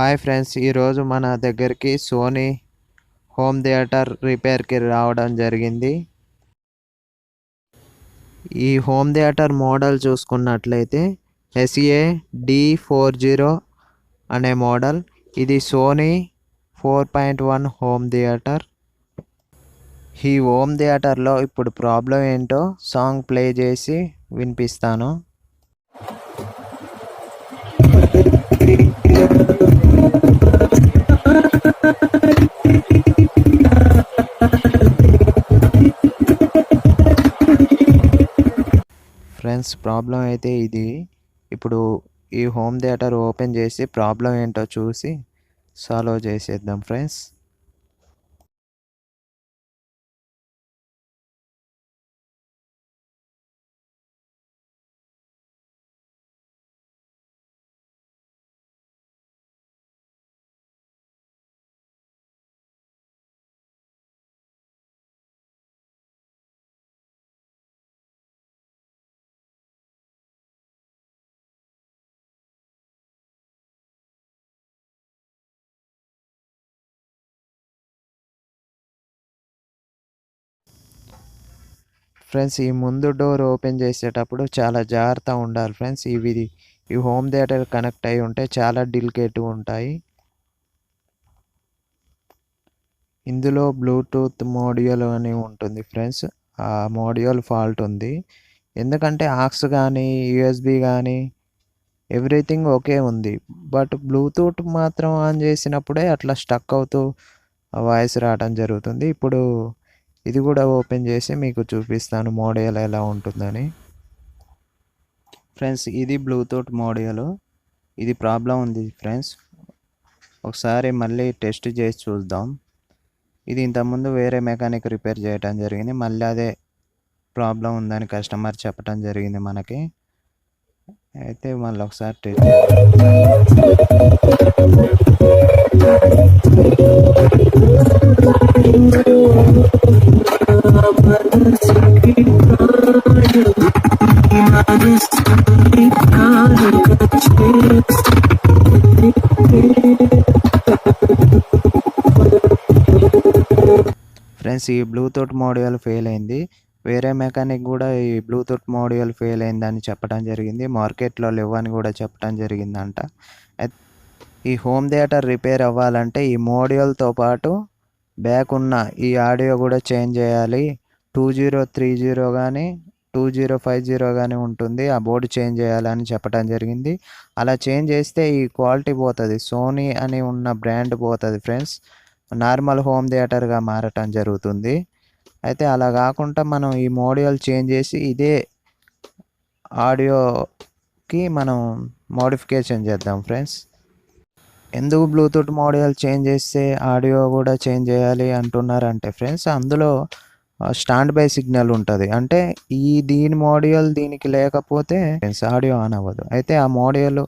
Hi friends ఈరోజు మన దగ్గరికి సోనీ హోమ్ థియేటర్ రిపేర్కి రావడం జరిగింది. ఈ హోమ్ థియేటర్ మోడల్ చూసుకున్నట్లయితే ఎస్ఏ డి ఫోర్ జీరో అనే మోడల్. ఇది Sony four point one home theatre. ఈ హోమ్ థియేటర్లో ఇప్పుడు ప్రాబ్లం ఏంటో సాంగ్ ప్లే చేసి వినిపిస్తాను. ఫ్రెండ్స్ ప్రాబ్లం అయితే ఇది. ఇప్పుడు ఈ హోమ్ థియేటర్ ఓపెన్ చేసి ప్రాబ్లం ఏంటో చూసి సాల్వ్ చేసేద్దాం ఫ్రెండ్స్ ఫ్రెండ్స్ ఈ ముందు డోర్ ఓపెన్ చేసేటప్పుడు చాలా జాగ్రత్త ఉండాలి ఫ్రెండ్స్. ఇవి ఈ హోమ్ థియేటర్ కనెక్ట్ అయి ఉంటే చాలా డిలికేట్గా ఉంటాయి. ఇందులో బ్లూటూత్ మోడ్యూల్ అని ఉంటుంది ఫ్రెండ్స్. ఆ మోడ్యూల్ ఫాల్ట్ ఉంది. ఎందుకంటే ఆక్స్ కానీ యూఎస్బి కానీ ఎవ్రీథింగ్ ఓకే ఉంది. బట్ బ్లూటూత్ మాత్రం ఆన్ చేసినప్పుడే అట్లా స్టక్ అవుతూ వాయిస్ రావడం జరుగుతుంది. ఇప్పుడు ఇది కూడా ఓపెన్ చేసి మీకు చూపిస్తాను మోడల్ ఎలా ఉంటుందని. ఫ్రెండ్స్ ఇది బ్లూటూత్ మోడల్. ఇది ప్రాబ్లం ఉంది ఫ్రెండ్స్. ఒకసారి మళ్ళీ టెస్ట్ చేసి చూద్దాం. ఇది ఇంతకుముందు వేరే మెకానిక్ రిపేర్ చేయటం జరిగింది. మళ్ళీ అదే ప్రాబ్లం ఉందని కస్టమర్ చెప్పడం జరిగింది మనకి. అయితే మళ్ళీ ఒకసారి టెస్ట్ ఫ్రెండ్స్ ఈ బ్లూటూత్ మోడ్యూల్ ఫెయిల్ అయింది. వేరే మెకానిక్ కూడా ఈ బ్లూటూత్ మోడ్యూల్ ఫెయిల్ అయిందని చెప్పడం జరిగింది. మార్కెట్లో లేవని కూడా చెప్పడం జరిగిందంట. ఈ హోమ్ థియేటర్ రిపేర్ అవ్వాలంటే ఈ మోడ్యూల్తో పాటు బ్యాక్ ఉన్న ఈ ఆడియో కూడా చేంజ్ చేయాలి. టూ జీరో త్రీ జీరో కానీ టూ జీరో ఫైవ్ జీరో కానీ ఉంటుంది. ఆ బోర్డు చేంజ్ చేయాలని చెప్పడం జరిగింది. అలా చేంజ్ చేస్తే ఈ క్వాలిటీ పోతుంది. సోనీ అని ఉన్న బ్రాండ్ పోతుంది ఫ్రెండ్స్. నార్మల్ హోమ్ థియేటర్గా మారటం జరుగుతుంది. అయితే అలా కాకుండా మనం ఈ మోడ్యూల్ చేంజ్ చేసి ఇదే ఆడియోకి మనం మోడిఫికేషన్ చేద్దాం ఫ్రెండ్స్. ఎందుకు బ్లూటూత్ మోడల్ చేంజ్ చేస్తే ఆడియో కూడా చేంజ్ చేయాలి అంటున్నారంటే ఫ్రెండ్స్ అందులో స్టాండ్ బై సిగ్నల్ ఉంటుంది. అంటే ఈ దీని మోడ్యూల్ దీనికి లేకపోతే ఫ్రెండ్స్ ఆడియో ఆన్ అవ్వదు. అయితే ఆ మోడల్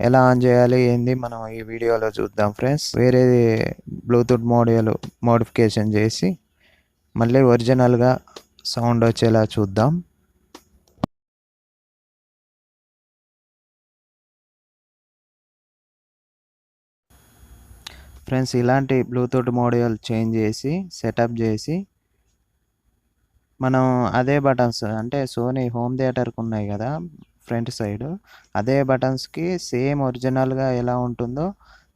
ఎలా ఆన్ చేయాలి ఏంది మనం ఈ వీడియోలో చూద్దాం ఫ్రెండ్స్. వేరే బ్లూటూత్ మోడ్యూల్ మోడిఫికేషన్ చేసి మళ్ళీ ఒరిజినల్గా సౌండ్ వచ్చేలా చూద్దాం. ఫ్రెండ్స్ ఇలాంటి బ్లూటూత్ మోడల్ చేంజ్ చేసి సెటప్ చేసి మనం అదే బటన్స్ అంటే సోనీ హోమ్ థియేటర్కి ఉన్నాయి కదా ఫ్రంట్ సైడ్ అదే బటన్స్కి సేమ్ ఒరిజినల్గా ఎలా ఉంటుందో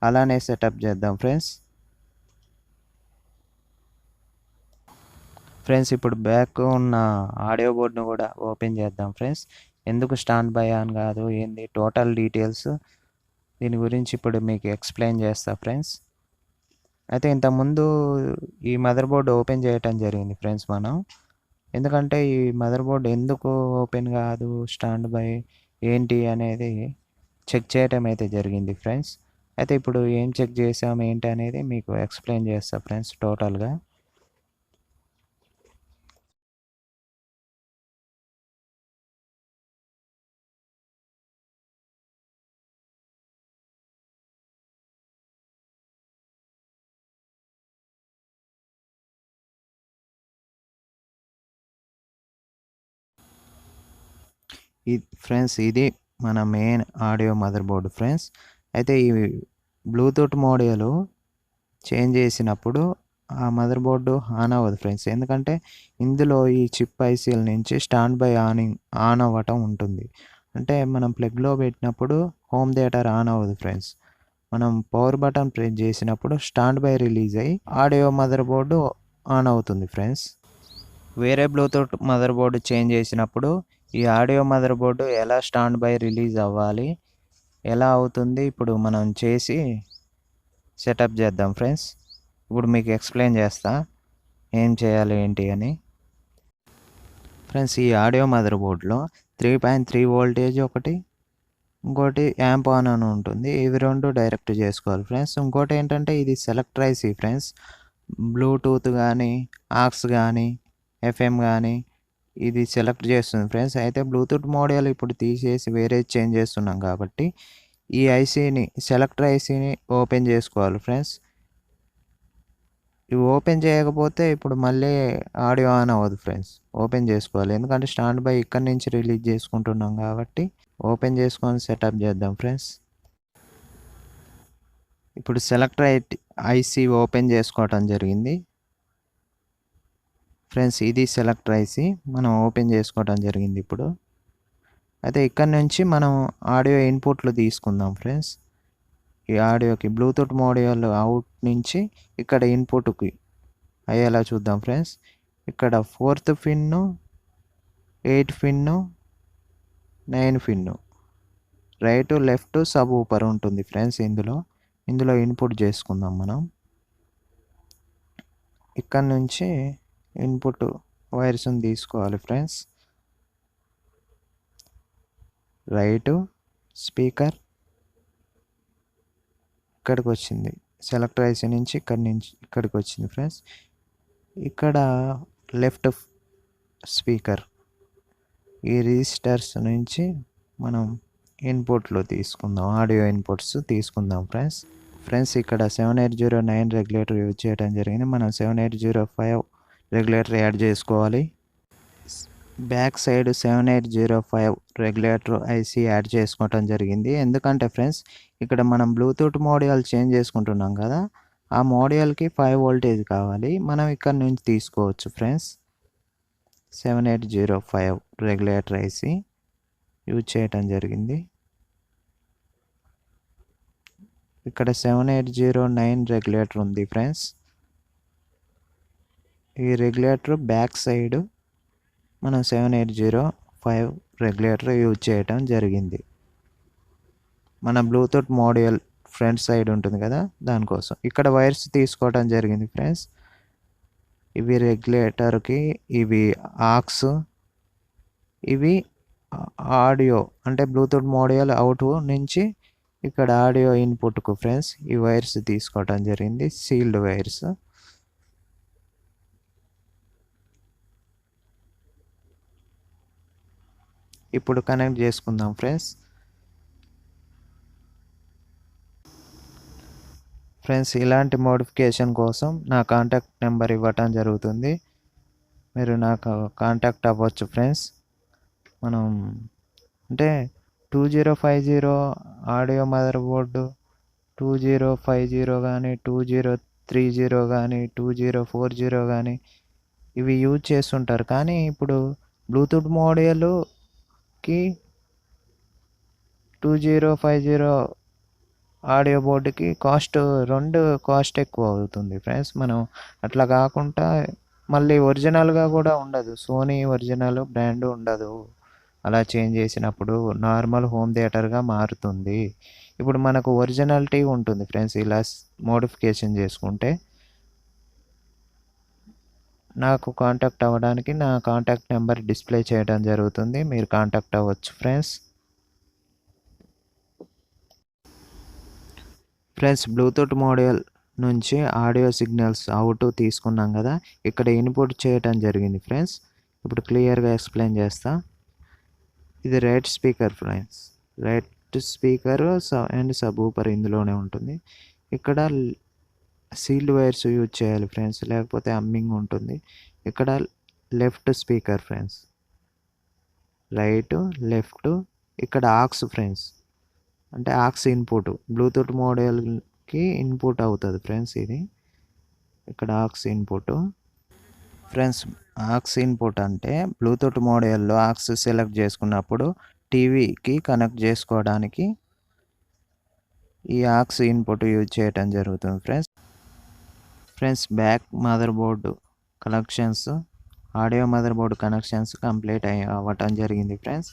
అలానే సెటప్ చేద్దాం ఫ్రెండ్స్. ఫ్రెండ్స్ ఇప్పుడు బ్యాక్ ఉన్న ఆడియో బోర్డ్ను కూడా ఓపెన్ చేద్దాం ఫ్రెండ్స్. ఎందుకు స్టాండ్ బై ఆన్ కాదు ఏంది టోటల్ డీటెయిల్స్ దీని గురించి ఇప్పుడు మీకు ఎక్స్ప్లెయిన్ చేస్తా ఫ్రెండ్స్. అయితే ఇంతకుముందు ఈ మదర్ బోర్డు ఓపెన్ చేయటం జరిగింది ఫ్రెండ్స్ మనం. ఎందుకంటే ఈ మదర్ బోర్డు ఎందుకు ఓపెన్ కాదు స్టాండ్ బై ఏంటి అనేది చెక్ చేయటం అయితే జరిగింది ఫ్రెండ్స్. అయితే ఇప్పుడు ఏం చెక్ చేసాం ఏంటి అనేది మీకు ఎక్స్ప్లెయిన్ చేస్తా ఫ్రెండ్స్ టోటల్గా. ఫ్రెండ్స్ ఇది మన main audio motherboard friends. అయితే ఈ బ్లూటూత్ మోడల్ చేంజ్ చేసినప్పుడు ఆ మదర్ బోర్డు ఆన్ అవ్వదు ఫ్రెండ్స్. ఎందుకంటే ఇందులో ఈ చిప్ ఐసీల నుంచి స్టాండ్ బై ఆనింగ్ ఆన్ అవ్వటం ఉంటుంది. అంటే మనం ప్లగ్లో పెట్టినప్పుడు హోమ్ థియేటర్ ఆన్ అవ్వదు ఫ్రెండ్స్. మనం పవర్ బటన్ ప్రెస్ చేసినప్పుడు స్టాండ్ బై రిలీజ్ అయ్యి ఆడియో మదర్ బోర్డు ఆన్ అవుతుంది ఫ్రెండ్స్. వేరే బ్లూటూత్ మదర్ బోర్డు చేంజ్ చేసినప్పుడు ఈ ఆడియో మదర్ బోర్డు ఎలా స్టాండ్ బై రిలీజ్ అవ్వాలి? ఎలా అవుతుంది? ఇప్పుడు మనం చేసి సెటప్ చేద్దాం ఫ్రెండ్స్. ఇప్పుడు మీకు ఎక్స్ప్లెయిన్ చేస్తా. ఏం చేయాలి ఏంటి అని. ఫ్రెండ్స్ ఈ ఆడియో మదర్ బోర్డులో త్రీ పాయింట్ త్రీ వోల్టేజ్ ఒకటి ఇంకోటి యాంప్ ఆన్ అని ఉంటుంది. ఇవి రెండు డైరెక్ట్ చేసుకోవాలి ఫ్రెండ్స్. ఇంకోటి ఏంటంటే ఇది సెలెక్ట్ ఐసీ ఫ్రెండ్స్. బ్లూటూత్ కానీ ఆక్స్ కానీ ఎఫ్ఎం కానీ ఇది సెలెక్ట్ చేస్తుంది ఫ్రెండ్స్. అయితే బ్లూటూత్ మోడల్ ఇప్పుడు తీసేసి వేరే చేంజ్ చేస్తున్నాం కాబట్టి ఈ ఐసీని సెలెక్టర్ ఐసీని ఓపెన్ చేసుకోవాలి ఫ్రెండ్స్. ఇవి ఓపెన్ చేయకపోతే ఇప్పుడు మళ్ళీ ఆడియో ఆన్ అవ్వదు ఫ్రెండ్స్. ఓపెన్ చేసుకోవాలి. ఎందుకంటే స్టాండ్ బై ఇక్కడి నుంచి రిలీజ్ చేసుకుంటున్నాం కాబట్టి ఓపెన్ చేసుకొని సెటప్ చేద్దాం ఫ్రెండ్స్. ఇప్పుడు సెలెక్టర్ ఐసీ ఓపెన్ చేసుకోవటం జరిగింది. ఫ్రెండ్స్ ఇది సెలెక్ట్ రైసి మనం ఓపెన్ చేసుకోవడం జరిగింది ఇప్పుడు. అయితే ఇక్కడ నుంచి మనం ఆడియో ఇన్పుట్లు తీసుకుందాం ఫ్రెండ్స్. ఈ ఆడియోకి బ్లూటూత్ మోడియోలు అవుట్ నుంచి ఇక్కడ ఇన్పుట్కి అయ్యేలా చూద్దాం ఫ్రెండ్స్. ఇక్కడ fourth pin eight pin nine pin right left subwoofer ఉంటుంది ఫ్రెండ్స్ ఇందులో. ఇందులో ఇన్పుట్ చేసుకుందాం మనం. ఇక్కడ నుంచి ఇన్పుట్ వైర్స్ని తీసుకోవాలి ఫ్రెండ్స్. రైటు స్పీకర్ ఇక్కడికి వచ్చింది సెలెక్టర్ ఐసీ నుంచి ఇక్కడి నుంచి ఇక్కడికి వచ్చింది ఫ్రెండ్స్. ఇక్కడ లెఫ్ట్ స్పీకర్ ఈ రిజిస్టర్స్ నుంచి మనం ఇన్పుట్లు తీసుకుందాం. ఆడియో ఇన్పుట్స్ తీసుకుందాం ఫ్రెండ్స్. ఫ్రెండ్స్ ఇక్కడ seven eight zero nine regulator use చేయడం జరిగింది. మనం seven eight zero five regulator add చేసుకోవాలి. Back side seven eight zero five regulator IC add చేసుకోవటం జరిగింది. ఎందుకంటే ఫ్రెండ్స్ ఇక్కడ మనం బ్లూటూత్ మోడ్యూల్ చేంజ్ చేసుకుంటున్నాం కదా ఆ మోడల్కి ఫైవ్ వోల్టేజ్ కావాలి. మనం ఇక్కడ నుంచి తీసుకోవచ్చు friends. Seven eight zero five regulator IC use చేయటం జరిగింది. ఇక్కడ seven eight zero nine regulator ఉంది ఫ్రెండ్స్. ఈ రెగ్యులేటర్ బ్యాక్ సైడ్ మనం seven eight zero five regulator use చేయటం జరిగింది. మన బ్లూటూత్ మోడ్యూల్ ఫ్రంట్ సైడ్ ఉంటుంది కదా దానికోసం. ఇక్కడ వైర్స్ తీసుకోవడం జరిగింది ఫ్రెండ్స్. ఇవి రెగ్యులేటర్కి ఇవి ఆక్స్ ఇవి ఆడియో అంటే బ్లూటూత్ మోడ్యూల్ అవుట్ నుంచి ఇక్కడ ఆడియో ఇన్పుట్కు ఫ్రెండ్స్ ఈ వైర్స్ తీసుకోవడం జరిగింది సీల్డ్ వైర్స్. ఇప్పుడు కనెక్ట్ చేసుకుందాం ఫ్రెండ్స్. ఫ్రెండ్స్ ఇలాంటి మోడిఫికేషన్ కోసం నా కాంటాక్ట్ నెంబర్ ఇవ్వటం జరుగుతుంది. మీరు నాకు కాంటాక్ట్ అవ్వచ్చు ఫ్రెండ్స్. మనం అంటే two zero five zero audio motherboard two zero five zero కానీ టూ జీరో త్రీ జీరో కానీ టూ జీరో ఫోర్ జీరో కానీ ఇవి యూజ్ చేస్తుంటారు. కానీ ఇప్పుడు Bluetooth మోడల్కి two zero five zero audio బోర్డుకి కాస్ట్ రెండు కాస్ట్ ఎక్కువ అవుతుంది ఫ్రెండ్స్ మనం అట్లా కాకుండా మళ్ళీ ఒరిజినల్గా కూడా ఉండదు. సోనీ ఒరిజినల్ బ్రాండ్ ఉండదు. అలా చేంజ్ చేసినప్పుడు నార్మల్ హోమ్ థియేటర్గా మారుతుంది. ఇప్పుడు మనకు ఒరిజినాలిటీ ఉంటుంది ఫ్రెండ్స్ ఇలా మోడిఫికేషన్ చేసుకుంటే నాకు కాంటాక్ట్ అవ్వడానికి నా కాంటాక్ట్ నెంబర్ డిస్ప్లే చేయడం జరుగుతుంది. మీరు కాంటాక్ట్ అవ్వచ్చు ఫ్రెండ్స్ ఫ్రెండ్స్ బ్లూటూత్ మోడల్ నుంచి ఆడియో సిగ్నల్స్ అవుట్ తీసుకున్నాం కదా. ఇక్కడ ఇన్పుట్ చేయటం జరిగింది ఫ్రెండ్స్ ఇప్పుడు క్లియర్గా ఎక్స్ప్లెయిన్ చేస్తా. ఇది right speaker friends right speaker and subwoofer ఇందులోనే ఉంటుంది. ఇక్కడ సీల్డ్ వైర్స్ యూజ్ చేయాలి ఫ్రెండ్స్. లేకపోతే అమ్మింగ్ ఉంటుంది. ఇక్కడ left speaker friends. Right left ఇక్కడ ఆక్స్ ఫ్రెండ్స్. అంటే ఆక్స్ ఇన్పుట్. బ్లూటూత్ మోడల్కి ఇన్పుట్ అవుతుంది ఫ్రెండ్స్ ఇది. ఇక్కడ aux input. Friends aux input అంటే బ్లూటూత్ మోడల్లో ఆక్స్ సెలెక్ట్ చేసుకున్నప్పుడు టీవీకి కనెక్ట్ చేసుకోవడానికి ఈ ఆక్స్ ఇన్పుట్ యూజ్ చేయటం జరుగుతుంది friends. Friends back motherboard connections audio motherboard connections complete అయ్యి అవ్వటం జరిగింది ఫ్రెండ్స్.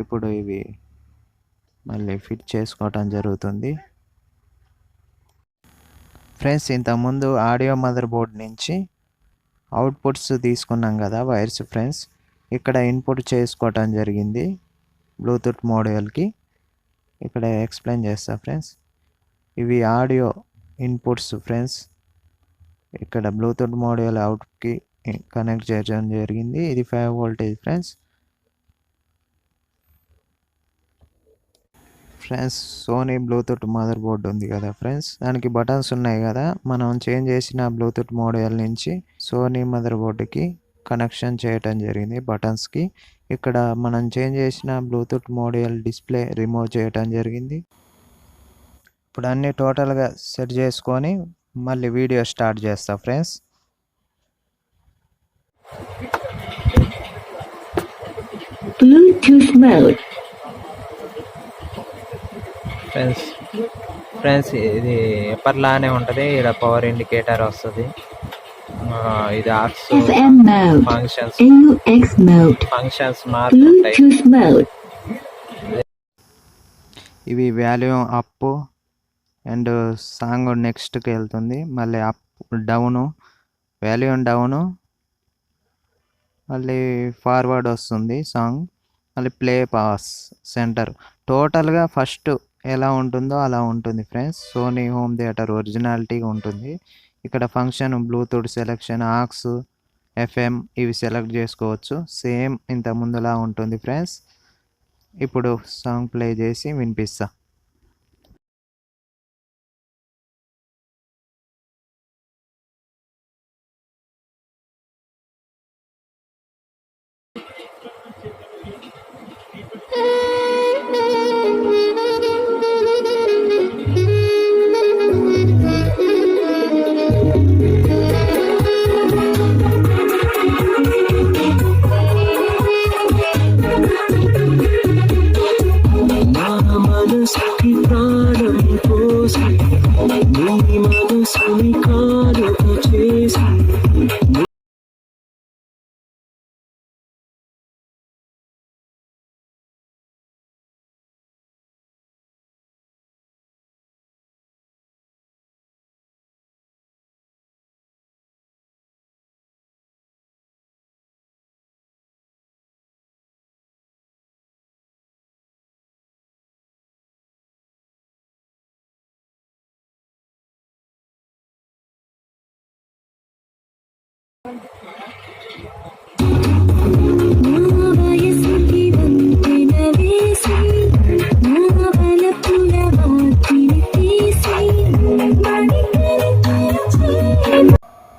ఇప్పుడు ఇవి మళ్ళీ ఫిట్ చేసుకోవటం జరుగుతుంది. ఫ్రెండ్స్ ఇంతకుముందు ఆడియో మదర్ బోర్డ్ నుంచి అవుట్పుట్స్ తీసుకున్నాం కదా వైర్స్ ఫ్రెండ్స్. ఇక్కడ ఇన్పుట్ చేసుకోవటం జరిగింది బ్లూటూత్ మోడల్కి ఇక్కడ ఎక్స్ప్లెయిన్ చేస్తా ఫ్రెండ్స్. ఇవి ఆడియో ఇన్పుట్స్ ఫ్రెండ్స్. ఇక్కడ బ్లూటూత్ మోడ్యూల్ అవుట్కి కనెక్ట్ చేయడం జరిగింది. ఇది five voltage friends friends Sony Bluetooth motherboard ఉంది కదా ఫ్రెండ్స్ దానికి బటన్స్ ఉన్నాయి కదా. మనం చేంజ్ చేసిన బ్లూటూత్ మోడల్ నుంచి సోనీ మదర్ బోర్డుకి కనెక్షన్ చేయటం జరిగింది బటన్స్కి ఇక్కడ మనం చేంజ్ చేసిన బ్లూటూత్ మోడల్ డిస్ప్లే రిమూవ్ చేయటం జరిగింది. ఇప్పుడు అన్ని టోటల్గా సెట్ చేసుకొని మళ్ళీ వీడియో స్టార్ట్ చేస్తా friends Bluetooth mode. Friends friends ఇది ఎప్పటిలానే ఉంటుంది ఇక్కడ పవర్ ఇండికేటర్ వస్తుంది ఇది ఆర్ట్స్. ఫంక్షన్స్. ఫంక్షన్స్ మారుతుంటాయి. ఇవి వాల్యూమ్ అప్ అండ్ సాంగ్ నెక్స్ట్కి వెళ్తుంది. మళ్ళీ అప్ డౌను వాల్యూమ్ డౌను. మళ్ళీ ఫార్వర్డ్ వస్తుంది సాంగ్. మళ్ళీ ప్లే పాస్ సెంటర్. టోటల్గా ఫస్ట్ ఎలా ఉంటుందో అలా ఉంటుంది ఫ్రెండ్స్. సోనీ హోమ్ థియేటర్ ఒరిజినాలిటీగా ఉంటుంది. ఇక్కడ function Bluetooth selection aux FM ఇవి సెలెక్ట్ చేసుకోవచ్చు. సేమ్ ఇంత ముందులా ఉంటుంది ఫ్రెండ్స్. ఇప్పుడు సాంగ్ ప్లే చేసి వినిపిస్తా.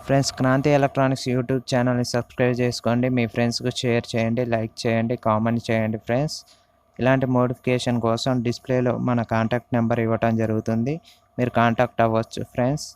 ఫ్రెండ్స్ క్రాంతి ఎలక్ట్రానిక్స్ యూట్యూబ్ ఛానల్ని సబ్స్క్రైబ్ చేసుకోండి. మీ ఫ్రెండ్స్కి షేర్ చేయండి లైక్ చేయండి కామెంట్ చేయండి ఫ్రెండ్స్. ఇలాంటి మోడిఫికేషన్ కోసం డిస్ప్లేలో మన కాంటాక్ట్ నెంబర్ ఇవ్వటం జరుగుతుంది. మీరు కాంటాక్ట్ అవ్వచ్చు ఫ్రెండ్స్.